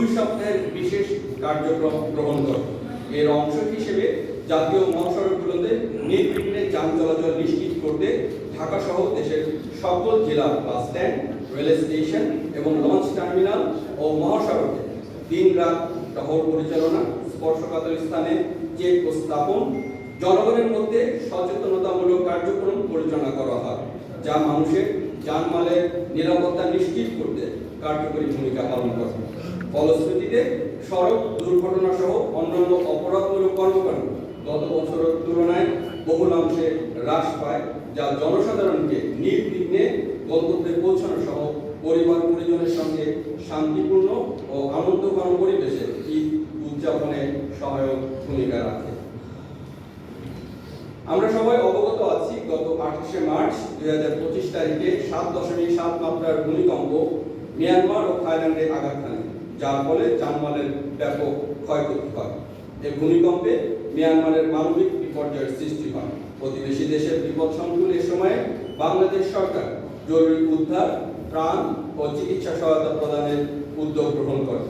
দুই সপ্তাহের বিশেষ কার্যক্রম গ্রহণ করে। এর অংশ হিসেবে জাতীয় মহাসড়কগুলোতে নির্বিঘ্নে যান চলাচল নিশ্চিত করতে ঢাকা সহ দেশের সকল জেলা বাস স্ট্যান্ড রেল স্টেশন এবং লঞ্চ টার্মিনাল ও মহাসড়কে দিন রাত টহল পরিচালনা, স্পর্শকাতর স্থানে চেক স্থাপন, জনগণের মধ্যে সচেতনতামূলক কার্যক্রম পরিচালনা করা হয়, যা মানুষের জানমালের নিরাপত্তা নিশ্চিত করতে কার্যকরী ভূমিকা পালন করে। ফলশ্রুতিতে সড়ক দুর্ঘটনা সহ অন্যান্য অপরাধমূলক কর্মকাণ্ড গত বছরের তুলনায় বহুলাংশে হ্রাস পায়, যা জনসাধারণকে নির্বিঘ্নে গন্তব্যে পৌঁছানো সহ পরিবার পরিজনের সঙ্গে শান্তিপূর্ণ ও আনন্দঘন পরিবেশে ঈদ উদযাপনে সহায়ক ভূমিকা রাখে। আমরা সবাই অবগত আছি, গত আঠাশে মার্চ দুই হাজার পঁচিশ তারিখে সাত দশমিক সাত মাত্রার ভূমিকম্প মিয়ানমার ও থাইল্যান্ডে আঘাত হানে। যার ফলে জানমালের ব্যাপক ক্ষয়ক্ষতি হয়। এই ভূমিকম্পে মিয়ানমারের মানবিক বিপর্যয়ের সৃষ্টি হয়। প্রতিবেশী দেশের বিপদ সংকুল এ সময়ে বাংলাদেশ সরকার জরুরি উদ্ধার, ত্রাণ ও চিকিৎসা সহায়তা প্রদানের উদ্যোগ গ্রহণ করে।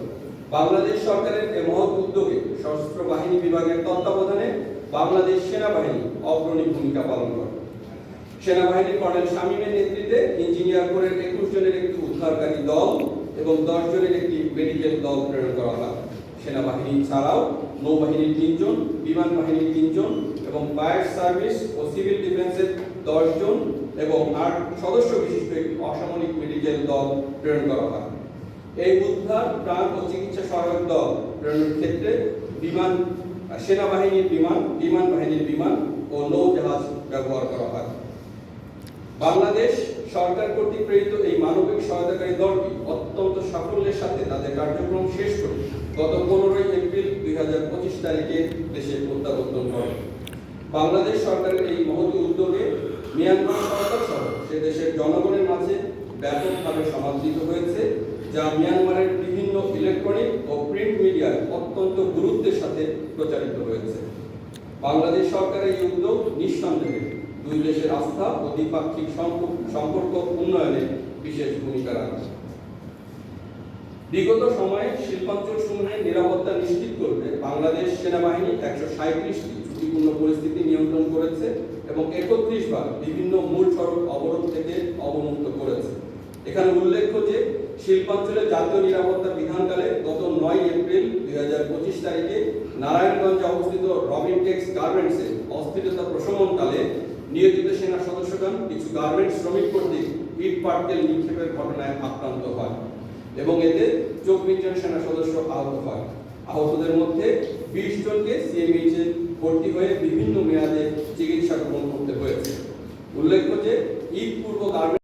বাংলাদেশ সরকারের এ মহৎ উদ্যোগে সশস্ত্র বাহিনী বিভাগের তত্ত্বাবধানে বাংলাদেশ সেনাবাহিনী অগ্রণী ভূমিকা পালন করে। সেনাবাহিনীর কর্নেল শামীমের নেতৃত্বে ইঞ্জিনিয়ার করে একুশ জনের একটি উদ্ধারকারী দল এবং দশ জনের একটি মেডিকেল দল প্রেরণ করা হয়। সেনাবাহিনী ছাড়াও নৌবাহিনীর তিনজন বিমান বাহিনীর তিনজন এবং ফায়ার সার্ভিস ও সিভিল ডিফেন্সের দশ জন এবং আট সদস্য বিশিষ্ট একটি অসামরিক মেডিকেল দল প্রেরণ করা হয়। এই উদ্ধার, প্রাণ ও চিকিৎসা সহায়ক দল প্রেরণের ক্ষেত্রে বিমান, সেনাবাহিনীর বিমান বিমান বাহিনীর বিমান ও নৌ জাহাজ ব্যবহার করা হয়। বাংলাদেশ সরকার কর্তৃক প্রেরিত এই মানবিক সহায়তাকারী দলটি অত্যন্ত সাফল্যের সাথে তাদের কার্যক্রম শেষ করে গত পনেরোই এপ্রিল দুই হাজার পঁচিশ তারিখে দেশে প্রত্যাবর্তন করে। বাংলাদেশ সরকারের এই মহৎ উদ্যোগে মিয়ানমার সরকার সহ সে দেশের জনগণের মাঝে ব্যাপকভাবে সমাদৃত হয়েছে, যা মিয়ানমারের বিভিন্ন ইলেকট্রনিক ও প্রিন্ট মিডিয়ায় অত্যন্ত গুরুত্বের সাথে প্রচারিত হয়েছে। বাংলাদেশ সরকারের এই উদ্যোগ নিঃসন্দেহে দুই দেশের আস্থা ও দ্বিপাক্ষিক সম্পর্ক উন্নয়নে বিশেষ ভূমিকা রাখে। বিগত সময়ে শিল্পাঞ্চল সমূহের নিরাপত্তা নিশ্চিত করতে বাংলাদেশ সেনাবাহিনী একশো সাঁত্রিশটি ঝুঁকিপূর্ণ পরিস্থিতি নিয়ন্ত্রণ করেছে এবং একত্রিশ বার বিভিন্ন মূল সড়ক অবরোধ থেকে অবমুক্ত করেছে। এখানে উল্লেখ্য যে, শিল্পাঞ্চলে জাতীয় নিরাপত্তা বিধানকালে গত নয় এপ্রিল দুই হাজার পঁচিশ তারিখে নারায়ণগঞ্জে অবস্থিত রবিন টেক্স গার্মেন্টসে অস্থিরতা প্রশমনকালে নিয়োজিত সেনা সদস্যগণ কিছু গার্মেন্ট শ্রমিক কর্তৃক ইট পার্কেল নিক্ষেপের ঘটনায় আক্রান্ত হয় এবং এতে চব্বিশ জন সেনা সদস্য আহত হয়। আহতদের মধ্যে বিশ জনকে সিএমএইচে ভর্তি হয়ে বিভিন্ন মেয়াদে চিকিৎসা গ্রহণ করতে হয়েছে। উল্লেখ্য যে ঈদ পূর্ব গার্মেন্টস